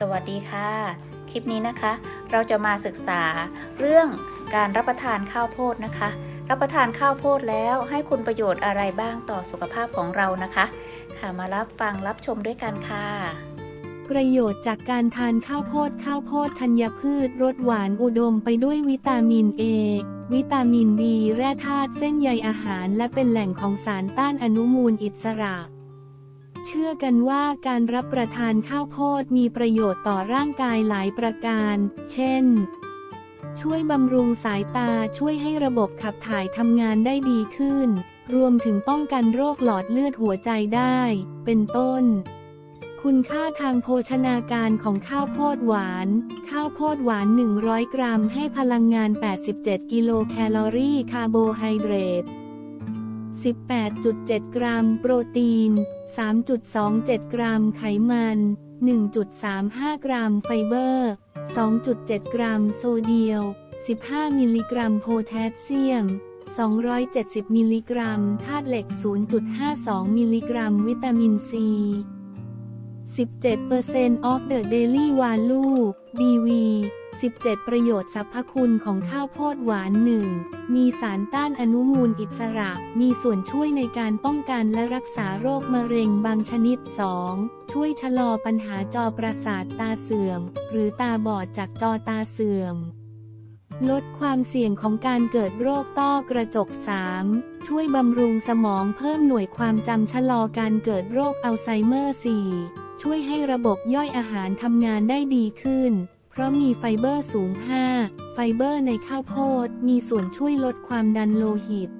สวัสดีค่ะ คลิปนี้นะคะ เราจะมาศึกษาเรื่องการรับประทานข้าวโพดนะคะ รับประทานข้าวโพดแล้วให้คุณประโยชน์อะไรบ้างต่อสุขภาพของเรานะคะ ค่ะมารับฟังรับชมด้วยกันค่ะ ประโยชน์จากการทานข้าวโพดข้าวโพดธัญพืชรสหวานอุดมไปด้วยวิตามิน A วิตามิน B แร่ธาตุเส้นใยอาหาร และเป็นแหล่งของสารต้านอนุมูลอิสระ เชื่อกันว่าการรับประทานข้าวโพดมีประโยชน์ต่อร่างกายหลายประการ เช่น ช่วยบำรุงสายตาช่วยให้ระบบขับถ่ายทำงานได้ดีขึ้น รวมถึงป้องกันโรคหลอดเลือดหัวใจได้ เป็นต้น คุณค่าทางโภชนาการของข้าวโพดหวาน ข้าวโพดหวาน 100 กรัม ให้พลังงาน 87 กิโลแคลอรี่ คาร์โบไฮเดรต 18.7 กรัม โปรตีน 3.27 กรัมไขมัน 1.35 กรัมไฟเบอร์ 2.7 กรัมโซเดียม15 มิลลิกรัมโพแทสเซียม 270 มิลลิกรัมธาตุเหล็ก 0.52 มิลลิกรัมวิตามินซี 17% of the daily value DV 17 ประโยชน์สรรพคุณของข้าวโพดหวาน 1. มีสารต้านอนุมูลอิสระ มีส่วนช่วยในการป้องกันและรักษาโรคมะเร็งบางชนิด 2. ช่วยชะลอปัญหาจอประสาทตาเสื่อม หรือตาบอดจากจอตาเสื่อม ลดความเสี่ยงของการเกิดโรคต้อกระจก 3. ช่วยบำรุงสมองเพิ่มหน่วยความจำชะลอการเกิดโรคอัลไซเมอร์ 4. ช่วยให้ระบบย่อยอาหารทำงานได้ดีขึ้น เพราะมีไฟเบอร์สูง 5 ไฟเบอร์ในข้าวโพด มีส่วนช่วยลดความดันโลหิต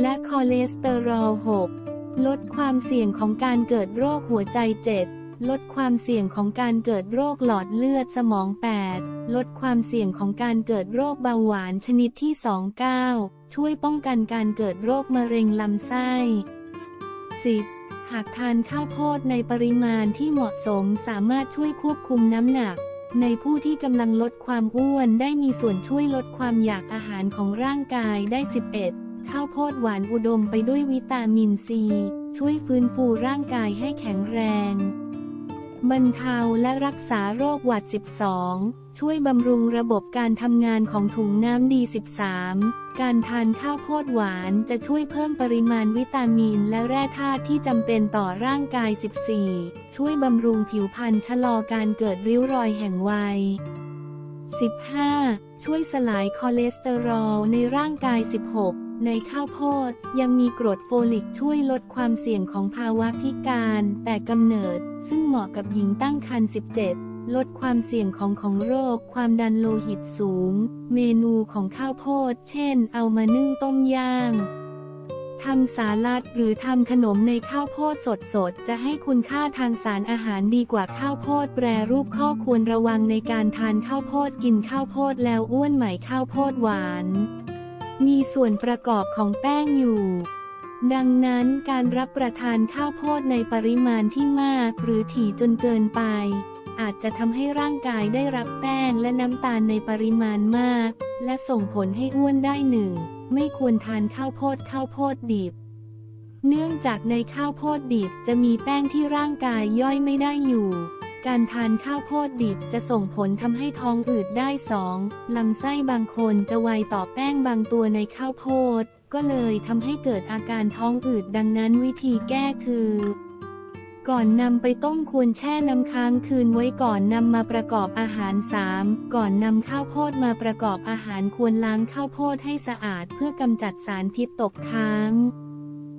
และคอเลสเตอรอล 6 ลดความเสี่ยงของการเกิดโรคหัวใจ 7 ลดความเสี่ยงของการเกิดโรคหลอดเลือดสมอง 8 ลดความเสี่ยงของการเกิดโรคเบาหวานชนิดที่ 29 ช่วยป้องกันการเกิดโรคมะเร็งลำไส้ 10. หากทานข้าวโพดในปริมาณที่เหมาะสมสามารถช่วยควบคุมน้ำหนัก ในผู้ที่กำลังลดความอ้วนได้มีส่วนช่วยลดความอยากอาหารของร่างกายได้ 11 ข้าวโพดหวานอุดมไปด้วยวิตามินซี ช่วยฟื้นฟูร่างกายให้แข็งแรง บรรเทาและรักษาโรคหวัด 12 ช่วยบำรุงระบบการทำงานของถุงน้ำดี 13 การทานข้าวโพดหวานจะช่วยเพิ่มปริมาณวิตามินและแร่ธาตุที่จำเป็นต่อร่างกาย 14 ช่วยบำรุงผิวพรรณชะลอการเกิดริ้วรอยแห่งวัย 15. ช่วยสลายคอเลสเตอรอลในร่างกาย 16 ในข้าวโพดยังมีกรดโฟลิกช่วยลดความเสี่ยงของภาวะพิการ แต่กำเนิด ซึ่งเหมาะกับหญิงตั้งครรภ์ 17 ลดความเสี่ยงของของโรค ความดันโลหิตสูง เมนูของข้าวโพด เช่น เอามานึ่งต้มย่างทำสาลัดหรือทำขนมในข้าวโพดสดๆ จะให้คุณค่าทางสารอาหารดีกว่าข้าวโพดแปรรูปข้อควรระวังในการทานข้าวโพดกินข้าวโพดแล้วอ้วนใหม่ข้าวโพดหวาน มีส่วนประกอบของแป้งอยู่ ดังนั้นการรับประทานข้าวโพดในปริมาณที่มากหรือถี่จนเกินไป อาจจะทำให้ร่างกายได้รับแป้งและน้ำตาลในปริมาณมาก และส่งผลให้อ้วนได้หนึ่งไม่ควรทานข้าวโพดข้าวโพดดิบ เนื่องจากในข้าวโพดดิบจะมีแป้งที่ร่างกายย่อยไม่ได้อยู่ การทานข้าวโพดดิบจะส่งผลทำให้ท้องอืดได้สองลำไส้บางคนจะไวต่อแป้งบางตัวในข้าวโพด ก็เลยทำให้เกิดอาการท้องอืดดังนั้นวิธีแก้คือ ก่อนนำไปต้มควรแช่น้ำค้างคืนไว้ก่อนนำมาประกอบอาหาร 3. ก่อนนำข้าวโพดมาประกอบอาหารควรล้างข้าวโพดให้สะอาดเพื่อกำจัดสารพิษตกค้าง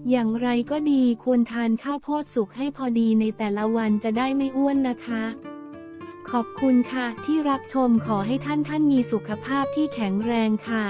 อย่างไรก็ดีควรทานข้าวโพดสุกให้พอดีในแต่ละวันจะได้ไม่อ้วนนะคะ ขอบคุณค่ะที่รับชมขอให้ท่านท่านมีสุขภาพที่แข็งแรงค่ะ